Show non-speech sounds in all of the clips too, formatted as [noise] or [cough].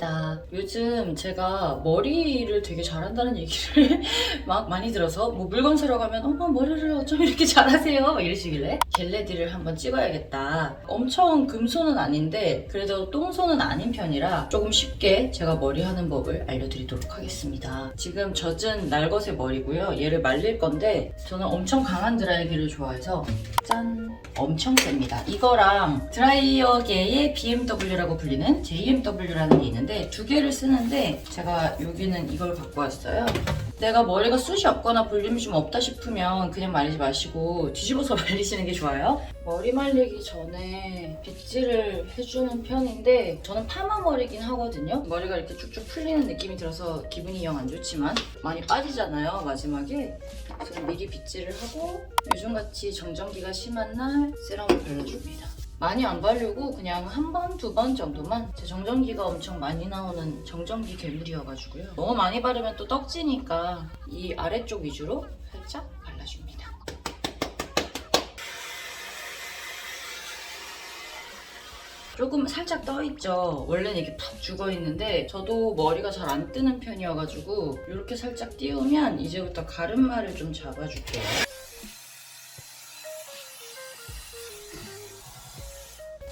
쌤입니다. 요즘 제가 머리를 되게 잘한다는 얘기를 [laughs] 막 많이 들어서 뭐 물건 사러 가면 어머 머리를 어쩜 이렇게 잘하세요? 막 이러시길래 겟레디를 한번 찍어야겠다. 엄청 금손은 아닌데 그래도 똥손은 아닌 편이라 조금 쉽게 제가 머리 하는 법을 알려드리도록 하겠습니다. 지금 젖은 날것의 머리고요. 얘를 말릴 건데 저는 엄청 강한 드라이기를 좋아해서 짠 엄청 셉니다. 이거랑 드라이어계의 BMW라고 불리는 JMW라는 게 있는데 두 개를 쓰는데 제가 여기는 이걸 갖고 왔어요. 내가 머리가 숱이 없거나 볼륨이 좀 없다 싶으면 그냥 말리지 마시고 뒤집어서 [laughs] 말리시는 게 좋아요. 머리 말리기 전에 빗질을 해주는 편인데 저는 파마 머리긴 하거든요. 머리가 이렇게 쭉쭉 풀리는 느낌이 들어서 기분이 영 안 좋지만 많이 빠지잖아요 마지막에. 그래서 미리 빗질을 하고 요즘같이 정전기가 심한 날 세럼을 발라줍니다. 많이 안 바르고 그냥 한 번, 두 번 정도만 제 정전기가 엄청 많이 나오는 정전기 괴물이어가지고요. 너무 많이 바르면 또 떡지니까 이 아래쪽 위주로 살짝 발라줍니다. 조금 살짝 떠있죠. 원래는 이렇게 푹 죽어있는데 저도 머리가 잘 안 뜨는 편이어가지고 이렇게 살짝 띄우면 이제부터 가르마를 좀 잡아줄게요.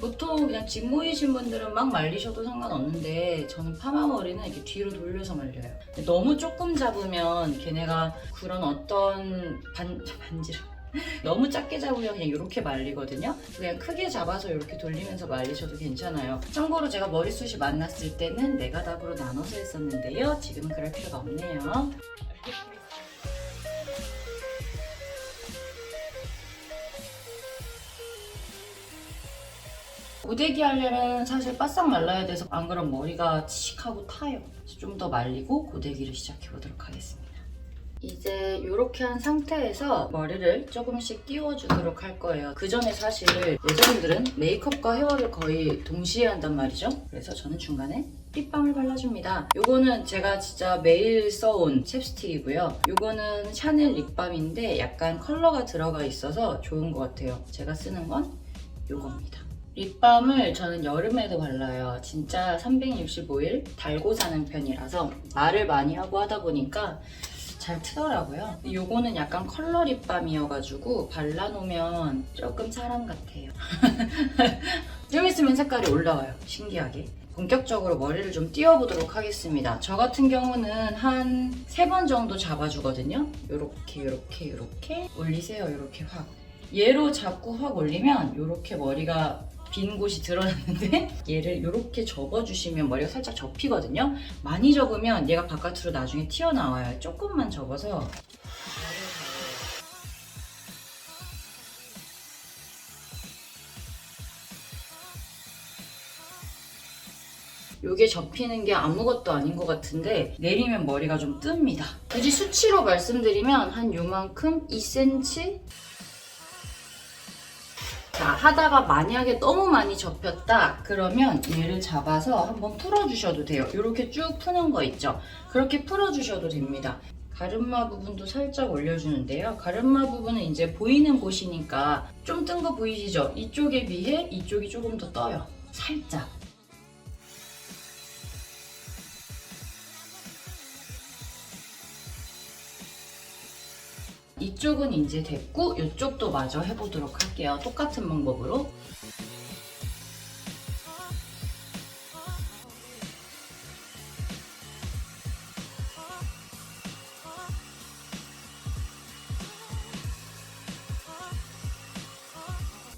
보통 그냥 직모이신 분들은 막 말리셔도 상관없는데 저는 파마 머리는 이렇게 뒤로 돌려서 말려요. 너무 조금 잡으면 걔네가 그런 어떤 반, [laughs] 반지를 너무 작게 잡으면 그냥 이렇게 말리거든요. 그냥 크게 잡아서 이렇게 돌리면서 말리셔도 괜찮아요. 참고로 제가 머리숱이 많았을 때는 네 가닥으로 나눠서 했었는데요. 지금은 그럴 필요가 없네요. 고데기 하려면 사실 바싹 말라야 돼서 안 그럼 머리가 칙하고 타요. 좀 더 말리고 고데기를 시작해 보도록 하겠습니다. 이제 이렇게 한 상태에서 머리를 조금씩 띄워주도록 할 거예요. 그 전에 사실 여자분들은 메이크업과 헤어를 거의 동시에 한단 말이죠. 그래서 저는 중간에 립밤을 발라줍니다. 요거는 제가 진짜 매일 써온 챕스틱이고요. 요거는 샤넬 립밤인데 약간 컬러가 들어가 있어서 좋은 것 같아요. 제가 쓰는 건 요겁니다. 립밤을 저는 여름에도 발라요. 진짜 365일 달고 사는 편이라서 말을 많이 하고 하다 보니까 잘 트더라고요. 요거는 약간 컬러 립밤이어가지고 발라놓으면 조금 사람 같아요. [laughs] 좀 있으면 색깔이 올라와요. 신기하게. 본격적으로 머리를 좀 띄워보도록 하겠습니다. 저 같은 경우는 한 세 번 정도 잡아주거든요. 요렇게 요렇게 요렇게 올리세요. 요렇게 확. 얘로 자꾸 확 올리면 요렇게 머리가 빈 곳이 드러나는데 [laughs] 얘를 이렇게 접어주시면 머리가 살짝 접히거든요. 많이 접으면 얘가 바깥으로 나중에 튀어나와요. 조금만 접어서 요게 접히는 게 아무것도 아닌 것 같은데 내리면 머리가 좀 뜹니다. 굳이 수치로 말씀드리면 한 요만큼 2cm 자, 하다가 만약에 너무 많이 접혔다 그러면 얘를 잡아서 한번 풀어 주셔도 돼요. 이렇게 쭉 푸는 거 있죠? 그렇게 풀어 주셔도 됩니다. 가르마 부분도 살짝 올려주는데요. 가르마 부분은 이제 보이는 곳이니까 좀 뜬 거 보이시죠? 이쪽에 비해 이쪽이 조금 더 떠요. 살짝. 이쪽은 이제 됐고 이쪽도 마저 해보도록 할게요. 똑같은 방법으로.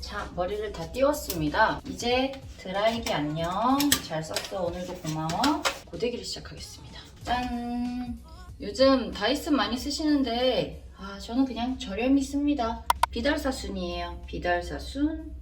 자, 머리를 다 띄웠습니다. 이제 드라이기 안녕. 잘 썼어. 오늘도 고마워. 고데기를 시작하겠습니다. 짠! 요즘 다이슨 많이 쓰시는데 아, 저는 그냥 저렴히 씁니다. 비달사순이에요. 비달사순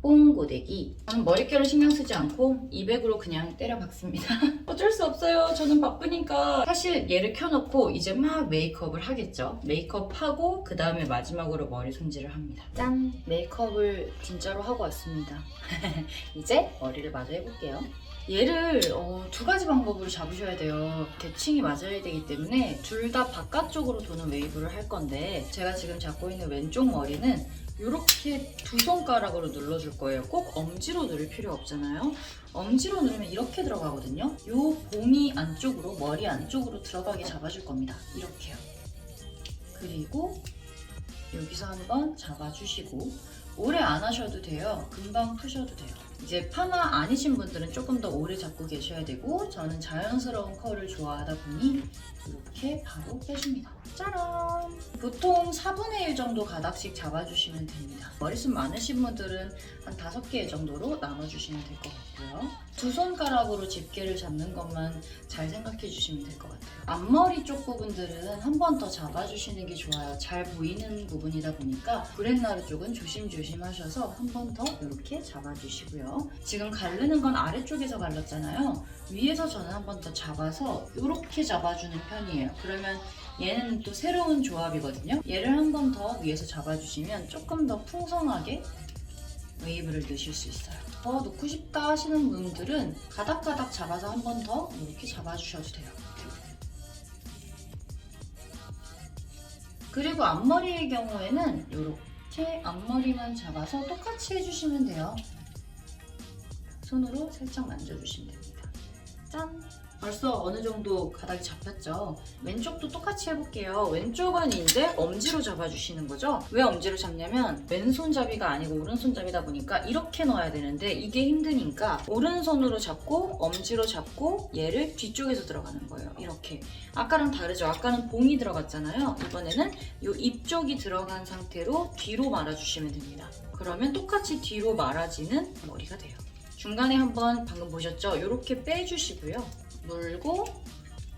뽕고데기. 저는 머릿결을 신경 쓰지 않고 200으로 그냥 때려 박습니다. [laughs] 어쩔 수 없어요. 저는 바쁘니까. 사실 얘를 켜놓고 이제 막 메이크업을 하겠죠. 메이크업하고 그 다음에 마지막으로 머리 손질을 합니다. 짠! 메이크업을 진짜로 하고 왔습니다. [laughs] 이제 머리를 마저 해볼게요. 얘를 어, 두 가지 방법으로 잡으셔야 돼요. 대칭이 맞아야 되기 때문에 둘 다 바깥쪽으로 도는 웨이브를 할 건데 제가 지금 잡고 있는 왼쪽 머리는 이렇게 두 손가락으로 눌러줄 거예요. 꼭 엄지로 누를 필요 없잖아요. 엄지로 누르면 이렇게 들어가거든요. 이 봉이 안쪽으로 머리 안쪽으로 들어가게 잡아줄 겁니다. 이렇게요. 그리고 여기서 한번 잡아주시고 오래 안 하셔도 돼요. 금방 푸셔도 돼요. 이제 파마 아니신 분들은 조금 더 오래 잡고 계셔야 되고 저는 자연스러운 컬을 좋아하다 보니 이렇게 바로 빼줍니다. 짜란! 보통 4분의 1 정도 가닥씩 잡아주시면 됩니다. 머리숱 많으신 분들은 한 5개 정도로 나눠주시면 될 것 같고요. 두 손가락으로 집게를 잡는 것만 잘 생각해 주시면 될 것 같아요. 앞머리 쪽 부분들은 한 번 더 잡아주시는 게 좋아요. 잘 보이는 부분이다 보니까 브렛나루 쪽은 조심조심 하셔서 한 번 더 이렇게 잡아주시고요. 지금 가르는 건 아래쪽에서 갈랐잖아요. 위에서 저는 한 번 더 잡아서 이렇게 잡아주는 편이에요. 그러면 얘는 또 새로운 조합이거든요. 얘를 한 번 더 위에서 잡아주시면 조금 더 풍성하게 웨이브를 넣으실 수 있어요. 더 넣고 싶다 하시는 분들은 가닥가닥 잡아서 한 번 더 이렇게 잡아주셔도 돼요. 그리고 앞머리의 경우에는 이렇게 앞머리만 잡아서 똑같이 해주시면 돼요. 손으로 살짝 만져주시면 됩니다. 짠! 벌써 어느 정도 가닥이 잡혔죠? 왼쪽도 똑같이 해볼게요. 왼쪽은 이제 엄지로 잡아주시는 거죠? 왜 엄지로 잡냐면 왼손잡이가 아니고 오른손잡이다 보니까 이렇게 넣어야 되는데 이게 힘드니까 오른손으로 잡고 엄지로 잡고 얘를 뒤쪽에서 들어가는 거예요. 이렇게. 아까랑 다르죠? 아까는 봉이 들어갔잖아요. 이번에는 이 입 쪽이 들어간 상태로 뒤로 말아주시면 됩니다. 그러면 똑같이 뒤로 말아지는 머리가 돼요. 중간에 한번 방금 보셨죠? 이렇게 빼주시고요. 물고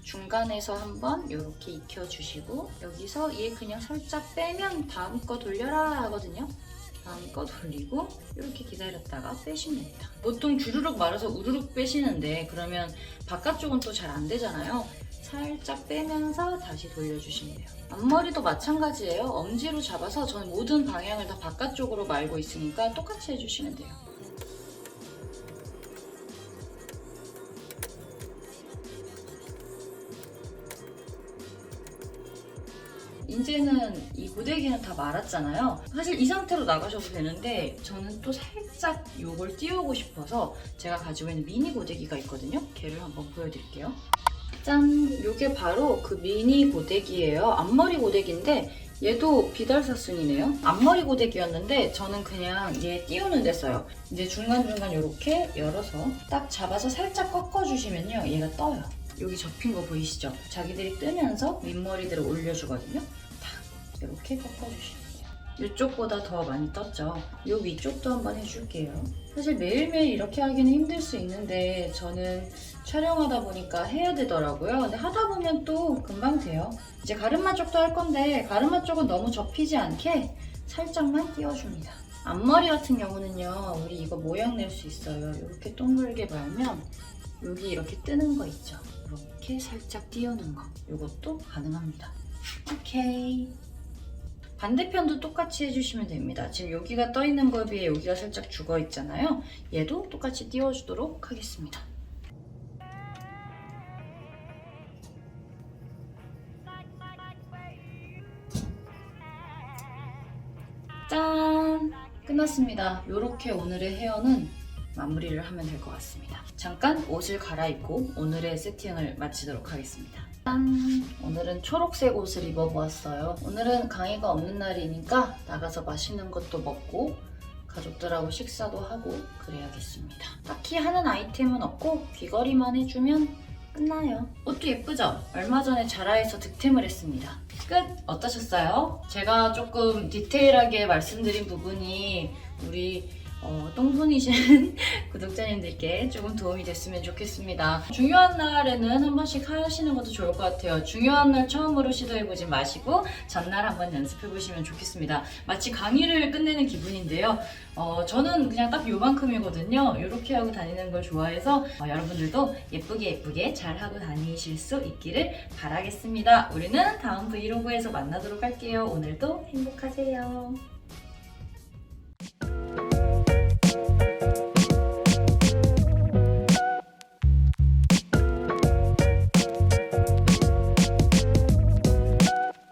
중간에서 한번 이렇게 익혀주시고 여기서 얘 그냥 살짝 빼면 다음 거 돌려라 하거든요. 다음 거 돌리고 이렇게 기다렸다가 빼시면 됩니다. 보통 주르륵 말아서 우르륵 빼시는데 그러면 바깥쪽은 또 잘 안 되잖아요. 살짝 빼면서 다시 돌려주시면 돼요. 앞머리도 마찬가지예요. 엄지로 잡아서 저는 모든 방향을 다 바깥쪽으로 말고 있으니까 똑같이 해주시면 돼요. 이제는 이 고데기는 다 말았잖아요. 사실 이 상태로 나가셔도 되는데 저는 또 살짝 이걸 띄우고 싶어서 제가 가지고 있는 미니 고데기가 있거든요. 걔를 한번 보여드릴게요. 짠! 이게 바로 그 미니 고데기예요. 앞머리 고데기인데 얘도 비달사순이네요. 앞머리 고데기였는데 저는 그냥 얘 띄우는 데 써요. 이제 중간중간 이렇게 열어서 딱 잡아서 살짝 꺾어주시면요. 얘가 떠요. 여기 접힌 거 보이시죠? 자기들이 뜨면서 윗머리들을 올려주거든요. 딱 이렇게 꺾어주시면 돼요. 이쪽보다 더 많이 떴죠? 이 위쪽도 한번 해줄게요. 사실 매일매일 이렇게 하기는 힘들 수 있는데 저는 촬영하다 보니까 해야 되더라고요. 근데 하다 보면 또 금방 돼요. 이제 가르마 쪽도 할 건데 가르마 쪽은 너무 접히지 않게 살짝만 띄워줍니다. 앞머리 같은 경우는요, 우리 이거 모양 낼 수 있어요. 이렇게 동글게 말면 여기 이렇게 뜨는 거 있죠? 이렇게 살짝 띄우는 거. 이것도 가능합니다. 오케이. 반대편도 똑같이 해주시면 됩니다. 지금 여기가 떠 있는 거에 비해 여기가 살짝 죽어 있잖아요. 얘도 똑같이 띄워주도록 하겠습니다. 짠! 끝났습니다. 이렇게 오늘의 헤어는 마무리를 하면 될 것 같습니다. 잠깐 옷을 갈아입고 오늘의 세팅을 마치도록 하겠습니다. 짠! 오늘은 초록색 옷을 입어보았어요. 오늘은 강의가 없는 날이니까 나가서 맛있는 것도 먹고 가족들하고 식사도 하고 그래야겠습니다. 딱히 하는 아이템은 없고 귀걸이만 해주면 끝나요. 옷도 예쁘죠? 얼마 전에 자라에서 득템을 했습니다. 끝! 어떠셨어요? 제가 조금 디테일하게 말씀드린 부분이 우리 어, 똥손이신 [laughs] 구독자님들께 조금 도움이 됐으면 좋겠습니다. 중요한 날에는 한 번씩 하시는 것도 좋을 것 같아요. 중요한 날 처음으로 시도해보지 마시고 전날 한번 연습해보시면 좋겠습니다. 마치 강의를 끝내는 기분인데요. 어, 저는 그냥 딱 요만큼이거든요. 이렇게 하고 다니는 걸 좋아해서 어, 여러분들도 예쁘게 예쁘게 잘 하고 다니실 수 있기를 바라겠습니다. 우리는 다음 브이로그에서 만나도록 할게요. 오늘도 행복하세요.